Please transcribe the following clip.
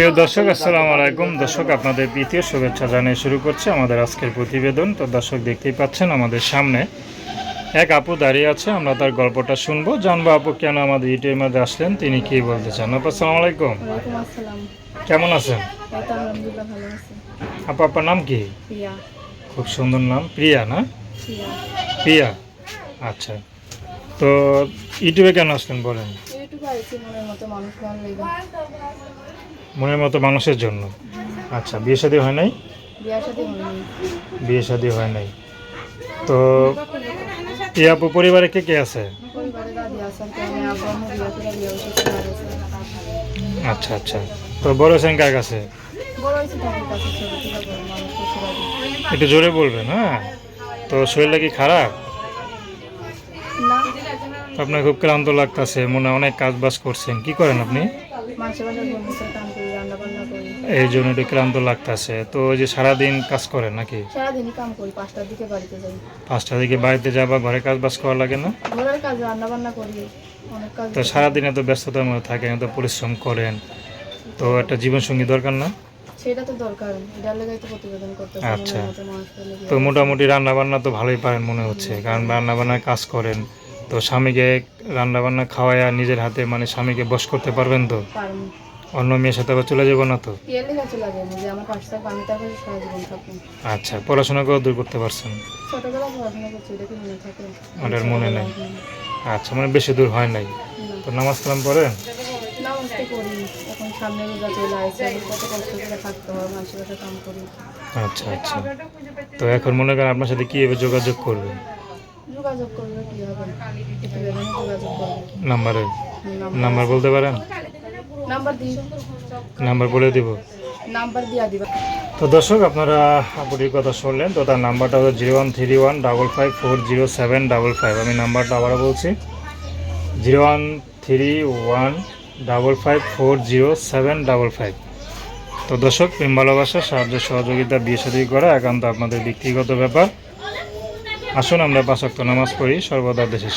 প্রিয় দর্শক আসসালামু আলাইকুম। দর্শক আপনাদের দ্বিতীয় শুভেচ্ছা জানিয়ে শুরু করছে আমাদের আজকের প্রতিবেদন। তো দর্শক দেখতেই পাচ্ছেন আমাদের সামনে এক আপু দাঁড়িয়ে আছে। আমরা তার গল্পটা শুনব। জানব আপু কেন আমাদের ইউটিউবের মধ্যে আসলেন? তিনি কি বলতে চান? আপু আসসালামু আলাইকুম। কেমন আছেন? আপু আপনার নাম কি? খুব সুন্দর নাম। প্রিয়া না? প্রিয়া। প্রিয়া। আচ্ছা। তো ইউটিউবে কেন আসলেন বলেন? মনের মতো মানুষ ভালো লেগে। মনের মতো মানুষের জন্য। আচ্ছা বিয়ে শাদী হয় নাই? বিয়ে শাদী হয় নাই। তো এই আপু পরিবারে কে কে আছে? আচ্ছা আচ্ছা। তো বড় হোসেন কার কাছে? একটু জোরে বলবেন হ্যাঁ? তো শরীরটা কি খারাপ? আপনার খুব ক্লান্ত লাগতেছে মনে হয় অনেক কাজ বাজ করছেন। কি করেন আপনি? এই জন্য একটু ক্লান্ত লাগতেছে। তো ওই যে সারাদিন কাজ করেন নাকি? পাঁচটার দিকে বাড়িতে যাবা ঘরে কাজ বাজ করা লাগে না তো সারাদিন তো ব্যস্ততার মধ্যে থাকেন এত পরিশ্রম করেন তো একটা জীবনসঙ্গী দরকার না? সেটা তো দরকার এটার লেগে তো প্রতিবেদন করতে আচ্ছা। তো মোটামুটি রান্না বান্না তো ভালোই পারেন মনে হচ্ছে কারণ রান্না বান্নার কাজ করেন তো স্বামীকে রান্না বান্না খাওয়ায় নিজের হাতে মানে স্বামীকে বস করতে পারবেন তো? অন্য মেয়ের সাথে আবার চলে যাব না তো? আচ্ছা পড়াশোনা করে দূর করতে পারছেন? মনে ওটার মনে নেই। আচ্ছা মানে বেশি দূর হয় নাই। তো নামাজ কালাম পড়েন? আচ্ছা আচ্ছা। তো এখন মনে করেন আপনার সাথে কীভাবে যোগাযোগ করবেন? যোগাযোগ করবে কি হবে যোগাযোগ করবে নাম্বারে নাম্বার বলতে পারেন? নাম্বার দিই নাম্বার বলে দিব। নাম্বার দিয়া দিবা। তো দর্শক আপনারা আপুটির কথা শুনলেন তো তার নাম্বারটা হলো zero one three one double five four zero seven double five. আমি নাম্বারটা আবারও বলছি। Zero one three one double five four zero seven double five. তো দর্শক প্রেম ভালোবাসা সাহায্য সহযোগিতা বিয়ে সাদী করা একান্ত আপনাদের ব্যক্তিগত ব্যাপার। আসুন আমরা পাঁচক্ত নামাজ পড়ি সর্বদা দেশের